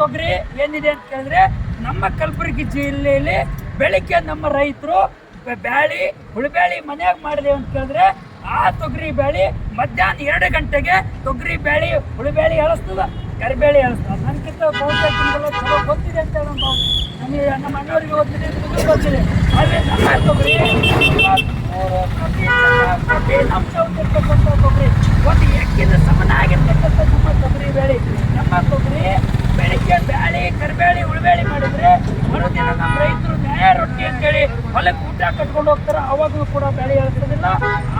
ತೊಗರಿ ಏನಿದೆ ಅಂತ ಕೇಳಿದ್ರೆ, ನಮ್ಮ ಕಲಬುರಗಿ ಜಿಲ್ಲೆಯಲ್ಲಿ ಬೆಳಿಗ್ಗೆ ನಮ್ಮ ರೈತರು ಬ್ಯಾಳಿ, ಹುಳಿಬ್ಯಾಳಿ ಮನೆಯಾಗ ಮಾಡಿದೆ ಅಂತ ಕೇಳಿದ್ರೆ, ಆ ತೊಗರಿ ಬ್ಯಾಳಿ ಮಧ್ಯಾಹ್ನ ಎರಡು ಗಂಟೆಗೆ ತೊಗರಿ ಬ್ಯಾಳಿ, ಹುಳಿಬ್ಯಾಳಿ ಎಳಸ್ತದ ಕರಿಬೇಳಿ ಎಳಸ್ತದ. ನನಗಿಂತ ಬಹುತೇಕ ಚಲೋ ಗೊತ್ತಿದೆ ಅಂತ ಹೇಳಿ ನಾವು ನಮಗೆ ನಮ್ಮ ಅಣ್ಣವರಿಗೆ ಗೊತ್ತಿದೆ ಗೊತ್ತಿದೆ. ಆದರೆ ನಮ್ಮ ತೊಗರಿ ಪ್ರತಿ ಅಂಶ ಹೊಂದಿರ್ತಕ್ಕಂಥ ತೊಗರಿ, ಒಂದು ಎಕ್ಕಿನ ಸಮನಾಗಿರ್ತಕ್ಕಂಥ ನಮ್ಮ ತೊಗರಿ ಬೆಳಿಗ್ಗೆ ಬ್ಯಾಳಿ ಕರಿಬೇಳಿ ಉಳ್ಬೇಳಿ ಮಾಡಿದ್ರೆ ಮರುದಿನ ನಮ್ಮ ರೈತರು ನ್ಯಾಯ ರೊಟ್ಟಿ ಅಂತೇಳಿ ಹೊಲಕ್ಕೆ ಊಟ ಕಟ್ಕೊಂಡು ಹೋಗ್ತಾರೆ, ಅವಾಗಲೂ ಕೂಡ ಬೆಳೆ ಇರ್ತದಿಲ್ಲ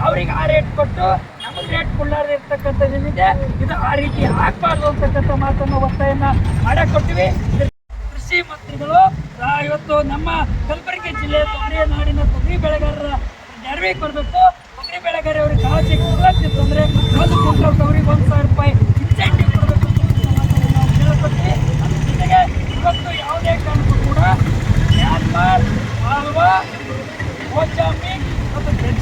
ಅವ್ರಿಗೆ ಆ ರೇಟ್ ಕೊಟ್ಟು ನಮಗೆ ರೇಟ್ ಕೊಡಲಾರ್ದು ಇರ್ತಕ್ಕಂಥದ್ದು ಏನಿದೆ ಇದು ಆ ರೀತಿ ಹಾಕ್ಬಾರ್ದು ಅಂತಕ್ಕಂಥ ಮಾತನ್ನು ಒತ್ತಾಯನ್ನ ಮಾಡಕ್ ಕೊಟ್ಟಿವಿ ಕೃಷಿ ಮಂತ್ರಿಗಳು ಇವತ್ತು ನಮ್ಮ ಕಲಬುರಗಿ ಜಿಲ್ಲೆ ತೊಗರಿಯ ನಾಡಿನ ತೊಗರಿ ಬೆಳೆಗಾರರ ನೆರವಿಗೆ ಬರಬೇಕು. ತೊಗರಿ ಬೆಳೆಗಾರ ಅವ್ರಿಗೆ ಕಾಳಜಿ ಕೊಡಲಾಗ್ತಿತ್ತು ಅಂದ್ರೆ ಒಂದು ಕ್ವಿಂಟಲ್ ತೊಗರಿಗೆ ಒಂದು ಸಾವಿರ ರೂಪಾಯಿ ಇನ್ಸೆಂಟಿವ್ ಕೊಡಬೇಕು ಅಂತ ನಾವು ಕೇಳ್ಕೊತೀವಿ ಅದ್ರ ಜೊತೆಗೆ ಇವತ್ತು ಯಾವುದೇ ಕಾರಣಕ್ಕೂ ಕೂಡ ಮ್ಯಾನ್ಮಾರ್ ಮಾಲ್ವಾ ಮೊಜಾಂಬಿಕ್ ಮತ್ತು ಬ್ರೆಜಿಲ್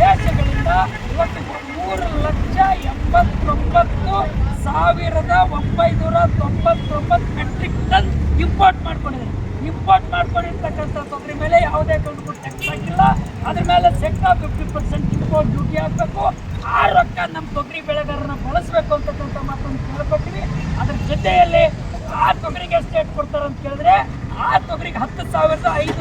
ದೇಶಗಳಿಂದ ಇವತ್ತು ಮೂರು ಲಕ್ಷ ಎಂಬತ್ತೊಂಬತ್ತು ಸಾವಿರದ ಒಂಬೈನೂರ ತೊಂಬತ್ತೊಂಬತ್ತು ಮೆಟ್ರಿಕ್ ಟನ್ ಇಂಪೋರ್ಟ್ ಮಾಡ್ಕೊಂಡಿದ್ದಾರೆ. ಇಂಪೋರ್ಟ್ ಮಾಡ್ಕೊಂಡಿರ್ತಕ್ಕಂಥ ತೊಗರಿ ಮೇಲೆ ಯಾವುದೇ ಕಾರಣಕ್ಕೂ ಟ್ಯಾಕ್ಸ್ ಹಾಕಿಲ್ಲ. ಅದ್ರ ಮೇಲೆ ಸೆಕ್ಟಾ ಫಿಫ್ಟಿ ಪರ್ಸೆಂಟ್ ಇಂಪೋರ್ಟ್ ಡ್ಯೂಟಿ ಹಾಕಬೇಕು. ಆ ರೊಕ್ಕ ನಮ್ಮ ತೊಗರಿ ಬೆಳೆಗಾರರನ್ನ ಬಳಸಬೇಕು ಅಂತಕ್ಕಂಥ ಮಾತನ್ನು ಕೇಳ್ಕೊತೀವಿ. ಅದ್ರ ಜೊತೆಯಲ್ಲಿ ಆ ತೊಗರಿಗೆ ಸ್ಟೇಟ್ ಕೊಡ್ತಾರೆ ಅಂತ ಕೇಳಿದ್ರೆ ಆ ತೊಗರಿಗೆ ಹತ್ತು ಸಾವಿರದ ಐದು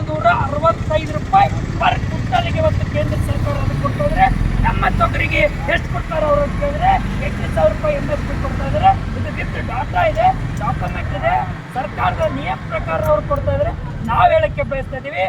ತೊಗರಿಗೆ ಎಷ್ಟು ಕೊಡ್ತಾರೆ ಅವರು ಅಂತ ಕೇಳಿದ್ರೆ ಎಂಟು ಸಾವಿರ ರೂಪಾಯಿ ಎಂ ಎಸ್ ಪಿ ಕೊಡ್ತಾ ಇದ್ದಾರೆ. ಇದು ವಿತ್ ಡಾಟಾ ಇದೆ ಡಾಕ್ಯುಮೆಂಟ್ ಇದೆ. ಸರ್ಕಾರದ ನಿಯಮ ಪ್ರಕಾರ ಅವ್ರು ಕೊಡ್ತಾ ಇದ್ದಾರೆ. ನಾವು ಹೇಳಕ್ಕೆ ಬಯಸ್ತಾ ಇದೀವಿ